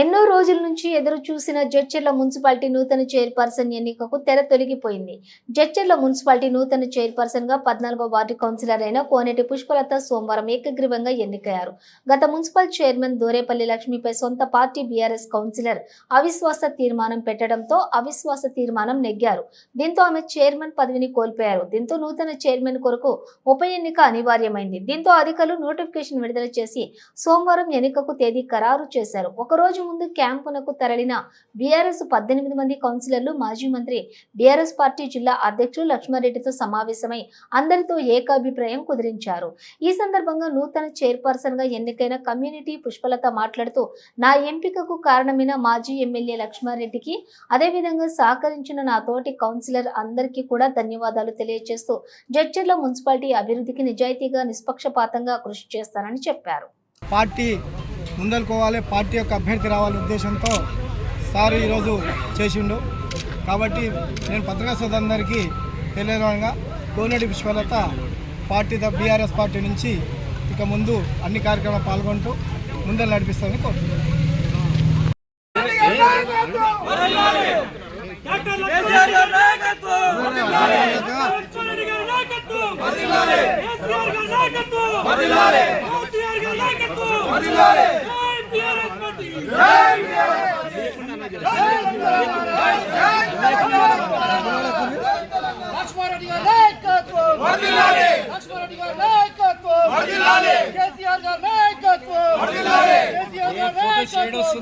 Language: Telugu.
ఎన్నో రోజుల నుంచి ఎదురు చూసిన జడ్చర్ల మున్సిపాలిటీ నూతన చైర్పర్సన్ ఎన్నికకు తెర తొలగిపోయింది. జడ్చర్ల మున్సిపాలిటీ నూతన చైర్పర్సన్గా పద్నాలుగో వార్డు కౌన్సిలర్ అయిన కోనేటి పుష్పలత సోమవారం ఏకగ్రీవంగా ఎన్నికయ్యారు. గత మున్సిపల్ చైర్మన్ దోరేపల్లి లక్ష్మిపై సొంత పార్టీ బీఆర్ఎస్ కౌన్సిలర్ అవిశ్వాస తీర్మానం పెట్టడంతో అవిశ్వాస తీర్మానం నెగ్గారు. దీంతో ఆమె చైర్మన్ పదవిని కోల్పోయారు. దీంతో నూతన చైర్మన్ కొరకు ఉప ఎన్నిక అనివార్యమైంది. దీంతో అధికారులు నోటిఫికేషన్ విడుదల చేసి సోమవారం ఎన్నికకు తేదీ ఖరారు చేశారు. ఒక ముందు క్యాంపునకు తరలిన బీఆర్ఎస్ పద్దెనిమిది మంది కౌన్సిలర్లు మాజీ మంత్రి బీఆర్ఎస్ పార్టీ జిల్లా అధ్యక్షులు లక్ష్మారెడ్డితో సమావేశమై అందరితో ఏకాభిప్రాయం కుదిరించారు. ఈ సందర్భంగా నూతన చైర్పర్సన్గా ఎన్నికైన కమ్యూనిటీ పుష్పలత మాట్లాడుతూ నా ఎంపికకు కారణమైన మాజీ ఎమ్మెల్యే లక్ష్మారెడ్డికి అదేవిధంగా సహకరించిన నా తోటి కౌన్సిలర్ అందరికీ కూడా ధన్యవాదాలు తెలియజేస్తూ జడ్చర్ల మున్సిపాలిటీ అభివృద్ధికి నిజాయితీగా నిష్పక్షపాతంగా కృషి చేస్తానని చెప్పారు. పార్టీ ముందలుకోవాలి. పార్టీ యొక్క అభ్యర్థి రావాలనే ఉద్దేశంతో సార్ ఈరోజు చేసిండు. కాబట్టి నేను పత్రికా సోదరులందరికీ తెలియజేయగా Koneti Pushpalatha party the BRS party నుంచి ఇక ముందు అన్ని కార్యక్రమాలు పాల్గొంటూ ముందలు నడిపిస్తామని కోరుతున్నాను. లక్ష్మారెడ్డి గారి నాయకత్వం లక్ష్మారెడ్డి గారి నాయకత్వం కేసీఆర్ గారి నాయకత్వం కేసీఆర్ గారి నాయకత్వం